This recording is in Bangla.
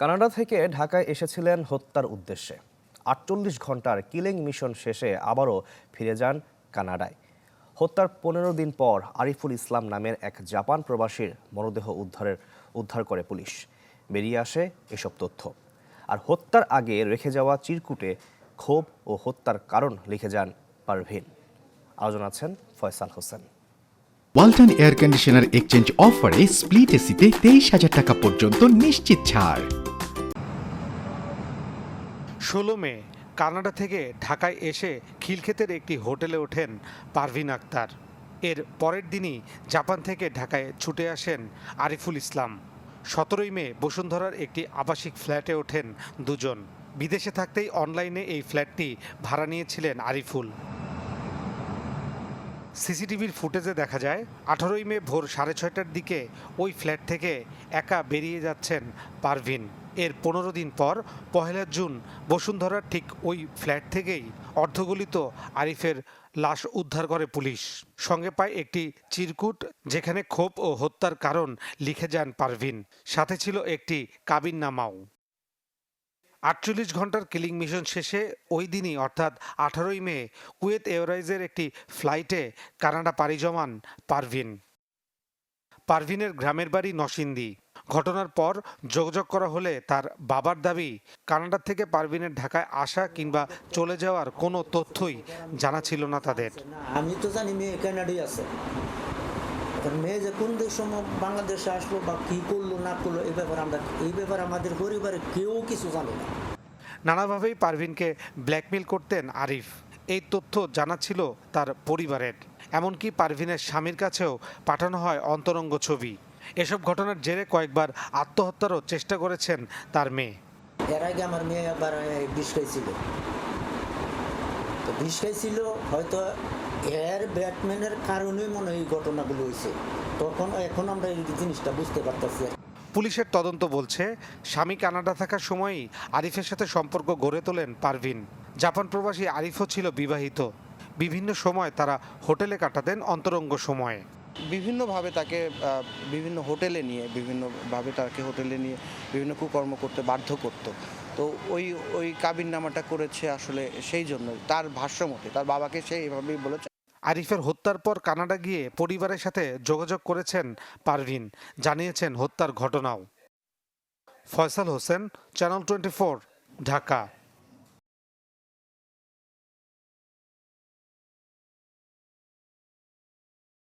কানাডা থেকে ঢাকায় এসেছিলেন হত্যার উদ্দেশ্যে। আটচল্লিশ ঘণ্টার কিলিং মিশন শেষে আবারও ফিরে যান কানাডায়। হত্যার পনেরো দিন পর আরিফুল ইসলাম নামের এক জাপান প্রবাসীর মরদেহ উদ্ধারের, উদ্ধার করে পুলিশ। বেরিয়ে আসে এসব তথ্য। আর হত্যার আগে রেখে যাওয়া চিরকুটে ক্ষোভ ও হত্যার কারণ লিখে যান পারভিন। আয়োজন আছেন Faisal Hossain. Walton air conditioner exchange অফারে স্প্লিট এসিতে তেইশ হাজার টাকা পর্যন্ত নিশ্চিত ছাড়। ষোলো মে, কানাডা থেকে ঢাকায় এসে খিলক্ষেতের একটি হোটেলে ওঠেন পারভিন আক্তার। এর পরের দিনই জাপান থেকে ঢাকায় ছুটে আসেন আরিফুল ইসলাম। সতেরোই মে, বসুন্ধরার একটি আবাসিক ফ্ল্যাটে ওঠেন দুজন। বিদেশে থাকতেই অনলাইনে এই ফ্ল্যাটটি ভাড়া নিয়েছিলেন আরিফুল। সিসিটিভির ফুটেজে দেখা যায়, আঠারোই মে ভোর সাড়ে ছয়টার দিকে ওই ফ্ল্যাট থেকে একা বেরিয়ে যাচ্ছেন পারভিন। এর পনেরো দিন পর, পহেলা জুন বসুন্ধরার ঠিক ওই ফ্ল্যাট থেকেই অর্ধগলিত আরিফের লাশ উদ্ধার করে পুলিশ। সঙ্গে পায় একটি চিরকুট, যেখানে ক্ষোভ ও হত্যার কারণ লিখে যান পারভিন। সাথে ছিল একটি কাবিন কাবিননামাও আটচল্লিশ ঘণ্টার কিলিং মিশন শেষে ওই দিনই, অর্থাৎ আঠারোই মে, কুয়েত এয়ারওয়েজের একটি ফ্লাইটে কানাডা পাড়ি জমান পারভিন। পারভিনের গ্রামের বাড়ি নসিন্দি। ঘটনার পর যোগাযোগ করা হলে তার বাবার দাবি, কানাডা থেকে পারভিনের ঢাকায় আসা কিংবা চলে যাওয়ার কোনো তথ্যই জানা ছিল না তাদের। আমি তো জানি মেয়ে কানাডাই আছে। মেয়ে যে কোন দেশ বাংলাদেশে আসলো বা কি করল না করল এই ব্যাপারে আমরা এই ব্যাপারে আমাদের পরিবারে কেউ কিছু জানে না। নানাভাবেই পারভিনকে ব্ল্যাকমেল করতেন আরিফ। এই তথ্য জানা ছিল তার পরিবারের। এমনকি পারভিনের স্বামীর কাছেও পাঠানো হয় অন্তরঙ্গ ছবি। এসব ঘটনার জেরে কয়েকবার আত্মহত্যারও চেষ্টা করেছেন তার মেয়ে। এর আগে আমার মেয়ে আবার বিষ খাইছিল। তো বিষ ছিল, হয়তো এর ব্যাটম্যানের কারণে মনে হয় ঘটনাগুলো হয়েছে। তখন এখন আমরা এই জিনিসটা বুঝতে পারতেছি। পুলিশের তদন্ত বলছে, স্বামী কানাডা থাকার সময়ই আরিফের সাথে সম্পর্ক গড়ে তোলেন পারভিন। জাপান প্রবাসী আরিফও ছিল বিবাহিত। বিভিন্ন সময় তারা হোটেলে কাটাতেন অন্তরঙ্গ সময়ে। বিভিন্নভাবে তাকে বিভিন্ন হোটেলে নিয়ে, বিভিন্নভাবে তাকে হোটেলে নিয়ে বিভিন্ন কুকর্ম করতে বাধ্য করত। তো ওই ওই কাবিন নামাটা করেছে আসলে সেই জন্য, তার ভাষ্যমতে তার বাবাকে সে এভাবেই বলেছে। আরিফের হত্যার পর কানাডা গিয়ে পরিবারের সাথে যোগাযোগ করেছেন পারভিন, জানিয়েছেন হত্যার ঘটনাও। Faisal Hossain, channel twenty Dhaka.